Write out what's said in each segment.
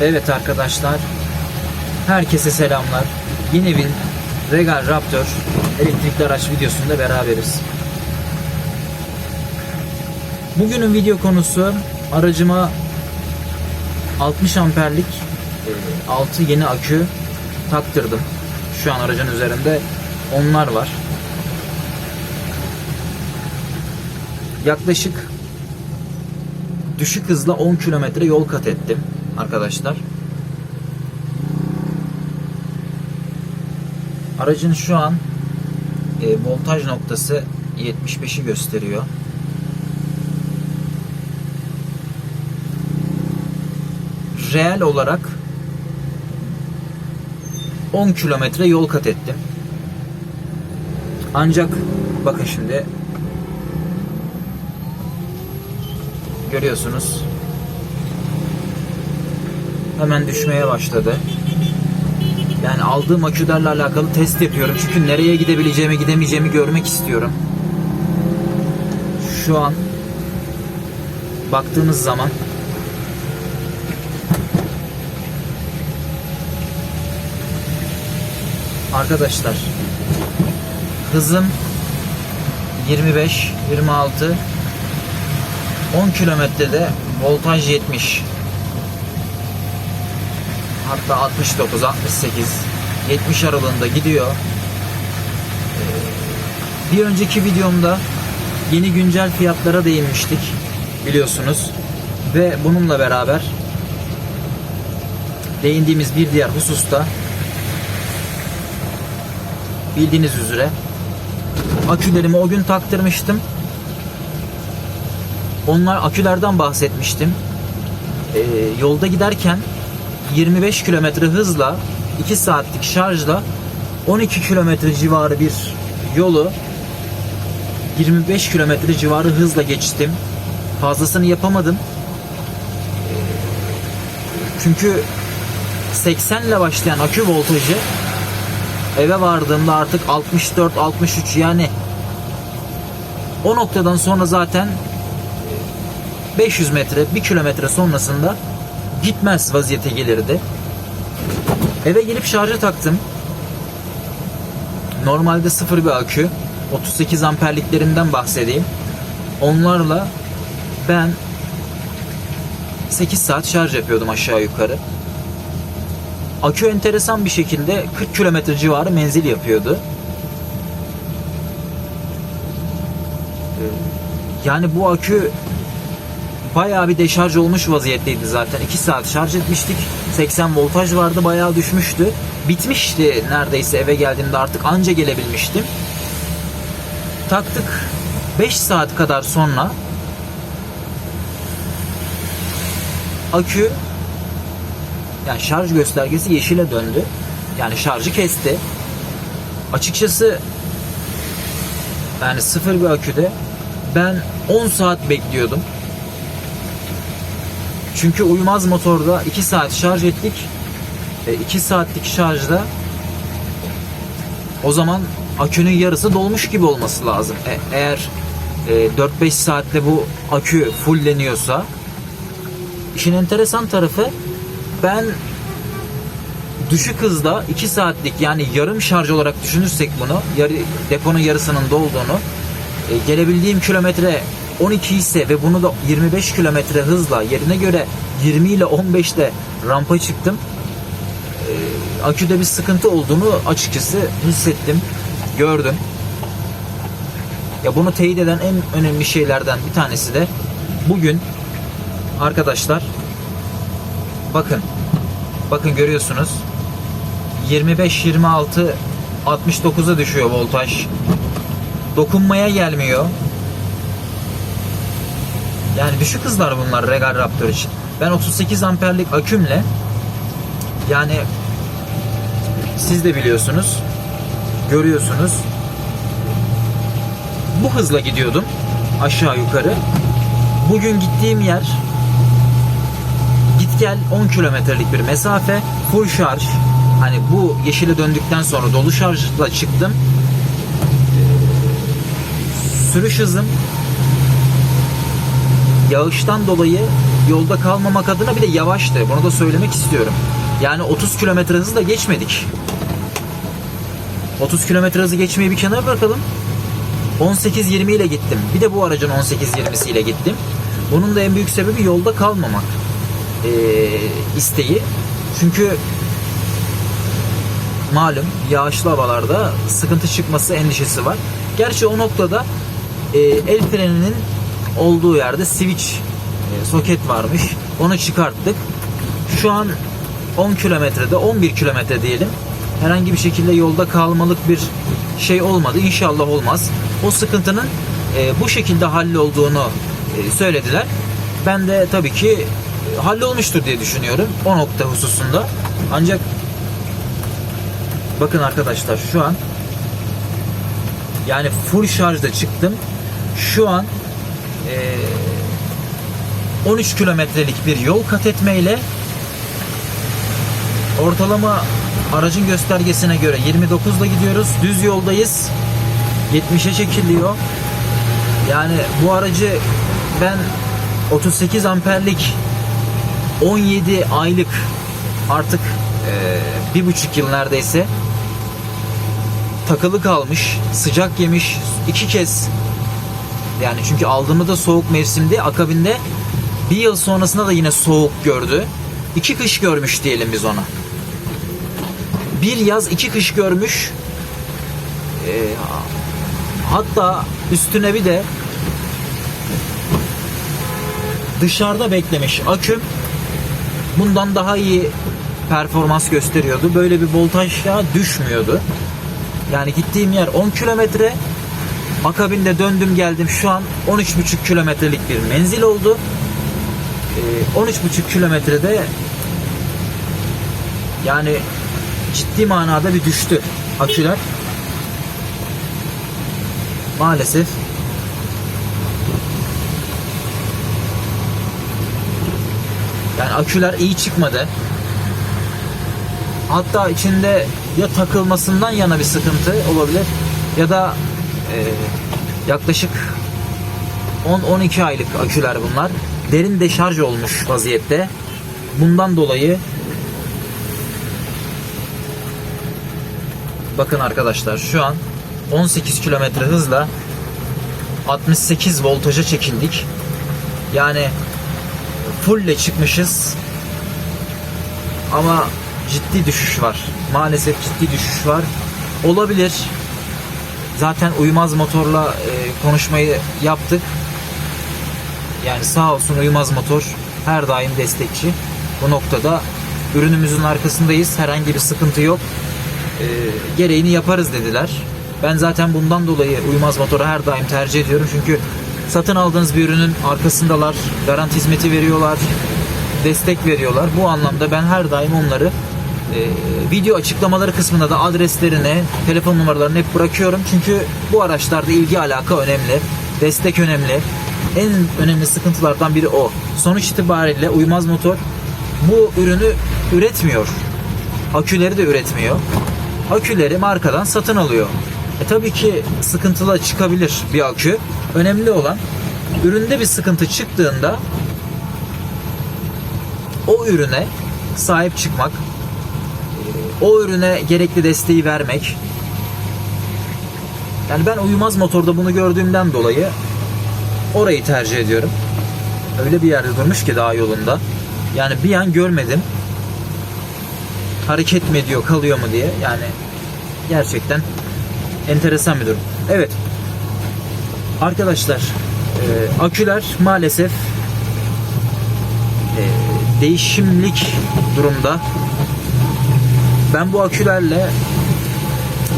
Evet arkadaşlar, herkese selamlar. Yine bir Regal Raptor elektrikli araç videosunda beraberiz. Bugünün video konusu aracıma 60 amperlik 6 yeni akü taktırdım. Şu an aracın üzerinde onlar var. Yaklaşık düşük hızla 10 kilometre yol kat ettim arkadaşlar. Aracın şu an e, voltaj noktası 75'i gösteriyor. Reel olarak 10 kilometre yol kat ettim. Ancak bakın şimdi görüyorsunuz hemen düşmeye başladı. Yani aldığım akülerle alakalı test yapıyorum. Çünkü nereye gidebileceğimi gidemeyeceğimi görmek istiyorum. Şu an baktığımız zaman arkadaşlar hızım 25 26 10 kilometrede voltaj 70 hatta 69 68 70 aralığında gidiyor. Ee, bir önceki videomda yeni güncel fiyatlara değinmiştik biliyorsunuz. Ve bununla beraber değindiğimiz bir diğer hususta bildiğiniz üzere akülerimi o gün taktırmıştım. Onlar akülerden bahsetmiştim. Ee, yolda giderken 25 kilometre hızla 2 saatlik şarjla 12 kilometre civarı bir yolu 25 kilometre civarı hızla geçtim. Fazlasını yapamadım. Çünkü 80 ile başlayan akü voltajı eve vardığımda artık 64 63 yani o noktadan sonra zaten 500 metre, 1 kilometre sonrasında gitmez vaziyete gelirdi. Eve gelip şarja taktım. Normalde sıfır bir akü. 38 amperliklerinden bahsedeyim. Onlarla ben 8 saat şarj yapıyordum aşağı yukarı. Akü enteresan bir şekilde 40 kilometre civarı menzil yapıyordu. Yani bu akü bayağı bir deşarj olmuş vaziyetteydi zaten. 2 saat şarj etmiştik. 80 voltaj vardı bayağı düşmüştü. Bitmişti neredeyse eve geldiğimde artık anca gelebilmiştim. Taktık 5 saat kadar sonra akü yani şarj göstergesi yeşile döndü. Yani şarjı kesti. Açıkçası yani sıfır bir aküde ben 10 saat bekliyordum. Çünkü uyumaz motorda 2 saat şarj ettik. 2 saatlik şarjda o zaman akünün yarısı dolmuş gibi olması lazım. E, eğer 4-5 saatte bu akü fullleniyorsa işin enteresan tarafı ben düşük hızda 2 saatlik yani yarım şarj olarak düşünürsek bunu yarı, deponun yarısının dolduğunu e, gelebildiğim kilometre 12 ise ve bunu da 25 kilometre hızla yerine göre 20 ile 15'te rampa çıktım. Ee, aküde bir sıkıntı olduğunu açıkçası hissettim, gördüm. Ya bunu teyit eden en önemli şeylerden bir tanesi de bugün arkadaşlar bakın bakın görüyorsunuz 25 26 69'a düşüyor voltaj. Dokunmaya gelmiyor. Yani düşük hızlar bunlar Regal Raptor için. Ben 38 amperlik akümle yani siz de biliyorsunuz görüyorsunuz bu hızla gidiyordum aşağı yukarı. Bugün gittiğim yer git gel 10 kilometrelik bir mesafe full şarj hani bu yeşile döndükten sonra dolu şarjla çıktım sürüş hızım yağıştan dolayı yolda kalmamak adına bir de yavaştı. Bunu da söylemek istiyorum. Yani 30 kilometre hızla geçmedik. 30 kilometre hızı geçmeyi bir kenara bırakalım. 18-20 ile gittim. Bir de bu aracın 18-20'si ile gittim. Bunun da en büyük sebebi yolda kalmamak ee, isteği. Çünkü malum yağışlı havalarda sıkıntı çıkması endişesi var. Gerçi o noktada e, el freninin olduğu yerde switch e, soket varmış. Onu çıkarttık. Şu an 10 kilometrede 11 kilometre diyelim. Herhangi bir şekilde yolda kalmalık bir şey olmadı. İnşallah olmaz. O sıkıntının e, bu şekilde hallolduğunu e, söylediler. Ben de tabii ki e, hallolmuştur diye düşünüyorum o nokta hususunda. Ancak bakın arkadaşlar şu an yani full şarjda çıktım. Şu an e, 13 kilometrelik bir yol kat etmeyle ortalama aracın göstergesine göre 29 ile gidiyoruz. Düz yoldayız. 70'e çekiliyor. Yani bu aracı ben 38 amperlik 17 aylık artık e, bir buçuk yıl neredeyse takılı kalmış, sıcak yemiş iki kez yani çünkü aldığımda da soğuk mevsimde akabinde bir yıl sonrasında da yine soğuk gördü. İki kış görmüş diyelim biz ona. Bir yaz iki kış görmüş. Ee, hatta üstüne bir de dışarıda beklemiş aküm bundan daha iyi performans gösteriyordu. Böyle bir voltajla düşmüyordu. Yani gittiğim yer 10 kilometre. Akabinde döndüm geldim. Şu an 13,5 kilometrelik bir menzil oldu. Ee, 13,5 kilometrede yani ciddi manada bir düştü aküler. Maalesef yani aküler iyi çıkmadı. Hatta içinde ya takılmasından yana bir sıkıntı olabilir ya da e, yaklaşık 10-12 aylık aküler bunlar. Derin deşarj olmuş vaziyette. Bundan dolayı bakın arkadaşlar şu an 18 kilometre hızla 68 voltaja çekildik. Yani fulle çıkmışız. Ama ciddi düşüş var. Maalesef ciddi düşüş var. Olabilir. Zaten uyumaz motorla e, konuşmayı yaptık. Yani sağ olsun uyumaz motor her daim destekçi. Bu noktada ürünümüzün arkasındayız. Herhangi bir sıkıntı yok. E, gereğini yaparız dediler. Ben zaten bundan dolayı uyumaz motoru her daim tercih ediyorum. Çünkü satın aldığınız bir ürünün arkasındalar. Garanti hizmeti veriyorlar. Destek veriyorlar. Bu anlamda ben her daim onları video açıklamaları kısmında da adreslerini, telefon numaralarını hep bırakıyorum. Çünkü bu araçlarda ilgi alaka önemli. Destek önemli. En önemli sıkıntılardan biri o. Sonuç itibariyle Uymaz Motor bu ürünü üretmiyor. Aküleri de üretmiyor. Aküleri markadan satın alıyor. E tabii ki sıkıntılı çıkabilir bir akü. Önemli olan üründe bir sıkıntı çıktığında o ürüne sahip çıkmak, o ürüne gerekli desteği vermek. Yani ben uyumaz motorda bunu gördüğümden dolayı orayı tercih ediyorum. Öyle bir yerde durmuş ki daha yolunda. Yani bir an görmedim. Hareket mi ediyor, kalıyor mu diye. Yani gerçekten enteresan bir durum. Evet. Arkadaşlar, e, aküler maalesef e, değişimlik durumda. Ben bu akülerle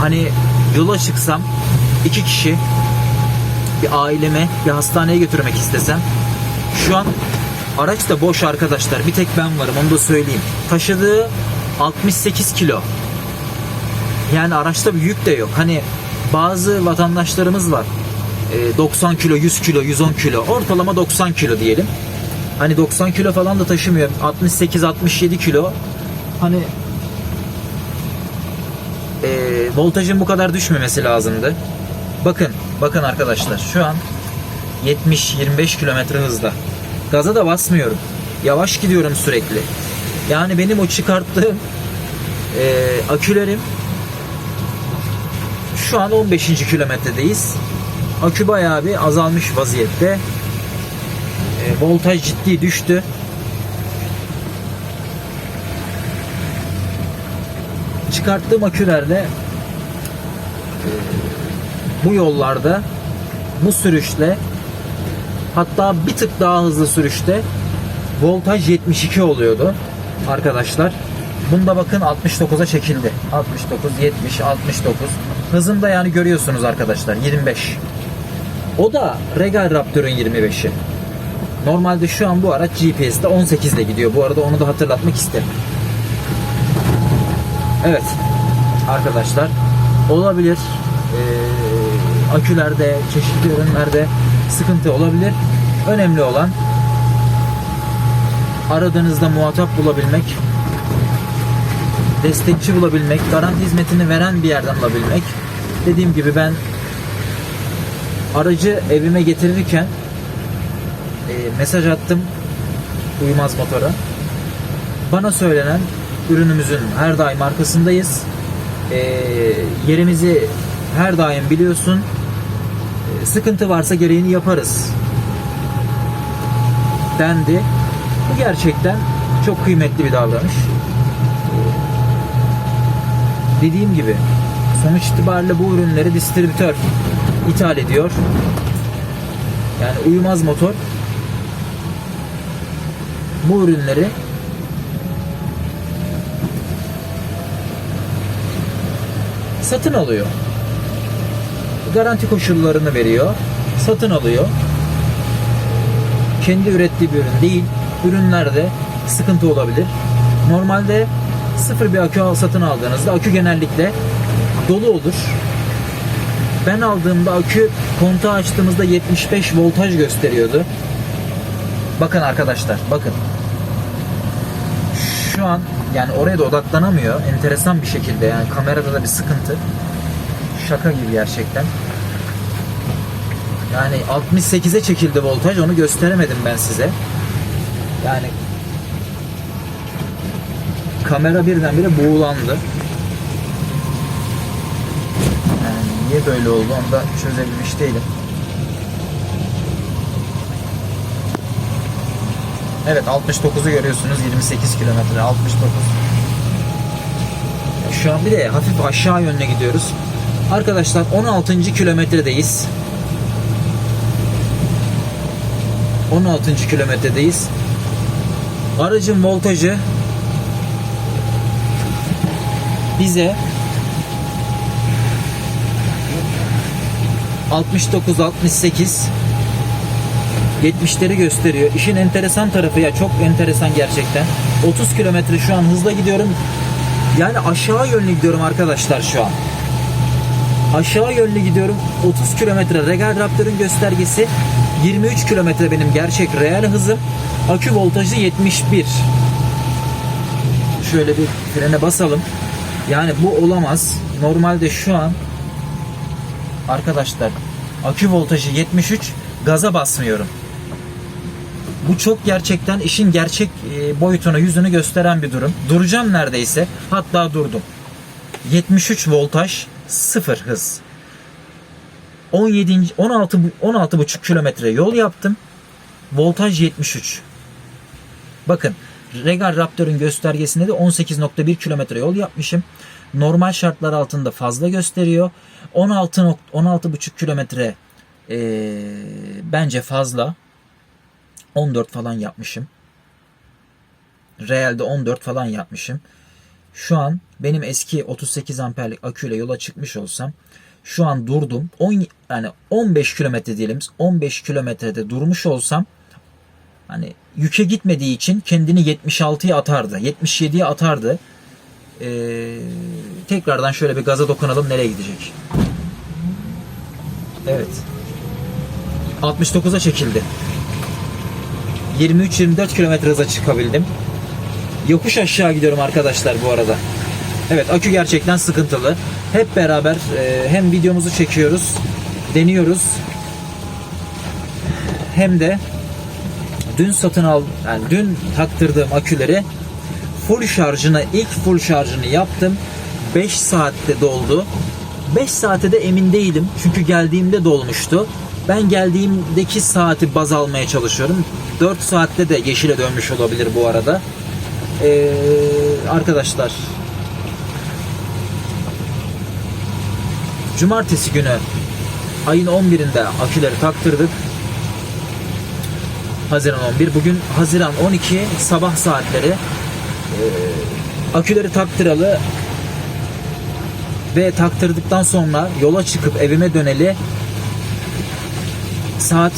hani yola çıksam iki kişi bir aileme bir hastaneye götürmek istesem şu an araç da boş arkadaşlar. Bir tek ben varım onu da söyleyeyim. Taşıdığı 68 kilo. Yani araçta bir yük de yok. Hani bazı vatandaşlarımız var. E, 90 kilo, 100 kilo, 110 kilo. Ortalama 90 kilo diyelim. Hani 90 kilo falan da taşımıyor. 68-67 kilo. Hani voltajın bu kadar düşmemesi lazımdı. Bakın, bakın arkadaşlar şu an 70-25 kilometre hızla. Gaza da basmıyorum. Yavaş gidiyorum sürekli. Yani benim o çıkarttığım e, akülerim şu an 15. kilometredeyiz. Akü bayağı bir azalmış vaziyette. E, voltaj ciddi düştü. Çıkarttığım akülerle bu yollarda bu sürüşle hatta bir tık daha hızlı sürüşte voltaj 72 oluyordu arkadaşlar. Bunda bakın 69'a çekildi. 69, 70, 69. Hızında yani görüyorsunuz arkadaşlar 25. O da Regal Raptor'un 25'i. Normalde şu an bu araç GPS'te 18 ile gidiyor. Bu arada onu da hatırlatmak isterim. Evet arkadaşlar olabilir. Ee, akülerde, çeşitli ürünlerde sıkıntı olabilir. Önemli olan aradığınızda muhatap bulabilmek, destekçi bulabilmek, garanti hizmetini veren bir yerden alabilmek. Dediğim gibi ben aracı evime getirirken e, mesaj attım uyumaz motora. Bana söylenen ürünümüzün her daim arkasındayız. E, yerimizi her daim biliyorsun. E, sıkıntı varsa gereğini yaparız dendi. Bu gerçekten çok kıymetli bir davranış. Dediğim gibi sonuç itibariyle bu ürünleri distribütör ithal ediyor. Yani uyumaz motor bu ürünleri satın alıyor. Garanti koşullarını veriyor. Satın alıyor. Kendi ürettiği bir ürün değil. Ürünlerde sıkıntı olabilir. Normalde sıfır bir akü satın aldığınızda akü genellikle dolu olur. Ben aldığımda akü kontağı açtığımızda 75 voltaj gösteriyordu. Bakın arkadaşlar bakın. Şu an yani oraya da odaklanamıyor. Enteresan bir şekilde yani kamerada da bir sıkıntı. Şaka gibi gerçekten. Yani 68'e çekildi voltaj onu gösteremedim ben size. Yani kamera birdenbire buğulandı. Yani niye böyle oldu onu da çözebilmiş değilim. Evet 69'u görüyorsunuz 28 kilometre 69. Şu an bir de hafif aşağı yönüne gidiyoruz. Arkadaşlar 16. kilometredeyiz. 16. kilometredeyiz. Aracın voltajı bize 69 68 70'leri gösteriyor. İşin enteresan tarafı ya çok enteresan gerçekten. 30 kilometre şu an hızla gidiyorum. Yani aşağı yönlü gidiyorum arkadaşlar şu an. Aşağı yönlü gidiyorum. 30 kilometre Regal Raptor'un göstergesi 23 kilometre benim gerçek reel hızım. Akü voltajı 71. Şöyle bir frene basalım. Yani bu olamaz. Normalde şu an arkadaşlar akü voltajı 73 gaza basmıyorum. Bu çok gerçekten işin gerçek e, boyutunu, yüzünü gösteren bir durum. Duracağım neredeyse. Hatta durdum. 73 voltaj, 0 hız. 17. 16 16,5 kilometre yol yaptım. Voltaj 73. Bakın Regal Raptor'un göstergesinde de 18.1 kilometre yol yapmışım. Normal şartlar altında fazla gösteriyor. 16 nok- 16,5 kilometre ee, bence fazla. 14 falan yapmışım. Realde 14 falan yapmışım. Şu an benim eski 38 amperlik aküyle yola çıkmış olsam şu an durdum. 10 yani 15 kilometre diyelim. 15 kilometrede durmuş olsam hani yüke gitmediği için kendini 76'ya atardı. 77'ye atardı. Ee, tekrardan şöyle bir gaza dokunalım nereye gidecek. Evet. 69'a çekildi. 23-24 kilometre hıza çıkabildim. Yokuş aşağı gidiyorum arkadaşlar bu arada. Evet akü gerçekten sıkıntılı. Hep beraber e, hem videomuzu çekiyoruz, deniyoruz. Hem de dün satın al yani dün taktırdığım aküleri full şarjını ilk full şarjını yaptım. 5 saatte doldu. 5 saate de emin değilim. Çünkü geldiğimde dolmuştu. Ben geldiğimdeki saati baz almaya çalışıyorum. 4 saatte de yeşile dönmüş olabilir bu arada. Ee, arkadaşlar Cumartesi günü ayın 11'inde aküleri taktırdık. Haziran 11. Bugün Haziran 12 sabah saatleri. Ee, aküleri taktıralı ve taktırdıktan sonra yola çıkıp evime döneli saat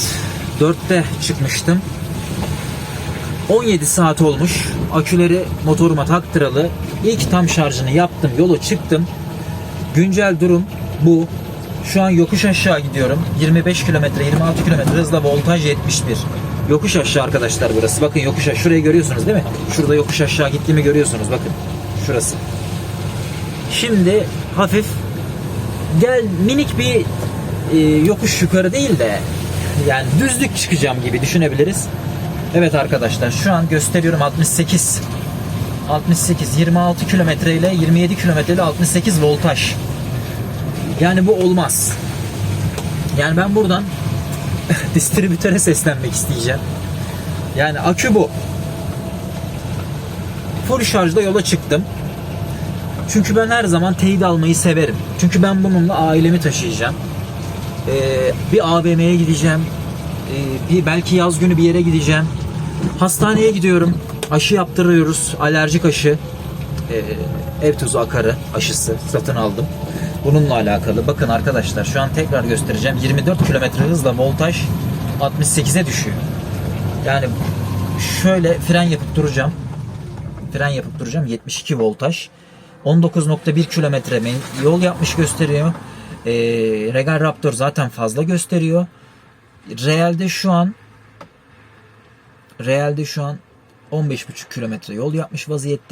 4'te çıkmıştım. 17 saat olmuş. Aküleri motoruma taktıralı. İlk tam şarjını yaptım. Yola çıktım. Güncel durum bu. Şu an yokuş aşağı gidiyorum. 25 kilometre, 26 kilometre hızla voltaj 71. Yokuş aşağı arkadaşlar burası. Bakın yokuş aşağı. Şurayı görüyorsunuz değil mi? Şurada yokuş aşağı gittiğimi görüyorsunuz. Bakın. Şurası. Şimdi hafif gel minik bir e, yokuş yukarı değil de yani düzlük çıkacağım gibi düşünebiliriz. Evet arkadaşlar şu an gösteriyorum 68 68 26 kilometre ile 27 kilometre ile 68 voltaj. Yani bu olmaz. Yani ben buradan distribütöre seslenmek isteyeceğim. Yani akü bu. Full şarjda yola çıktım. Çünkü ben her zaman teyit almayı severim. Çünkü ben bununla ailemi taşıyacağım. Ee, bir AVM'ye gideceğim. Ee, bir belki yaz günü bir yere gideceğim. Hastaneye gidiyorum. Aşı yaptırıyoruz. Alerjik aşı. Ee, ev tuzu akarı aşısı satın aldım. Bununla alakalı. Bakın arkadaşlar şu an tekrar göstereceğim. 24 kilometre hızla voltaj 68'e düşüyor. Yani şöyle fren yapıp duracağım. Fren yapıp duracağım. 72 voltaj. 19.1 kilometre yol yapmış gösteriyor. Ee, Regal Raptor zaten fazla gösteriyor. Realde şu an Realde şu an 15.5 kilometre yol yapmış vaziyette.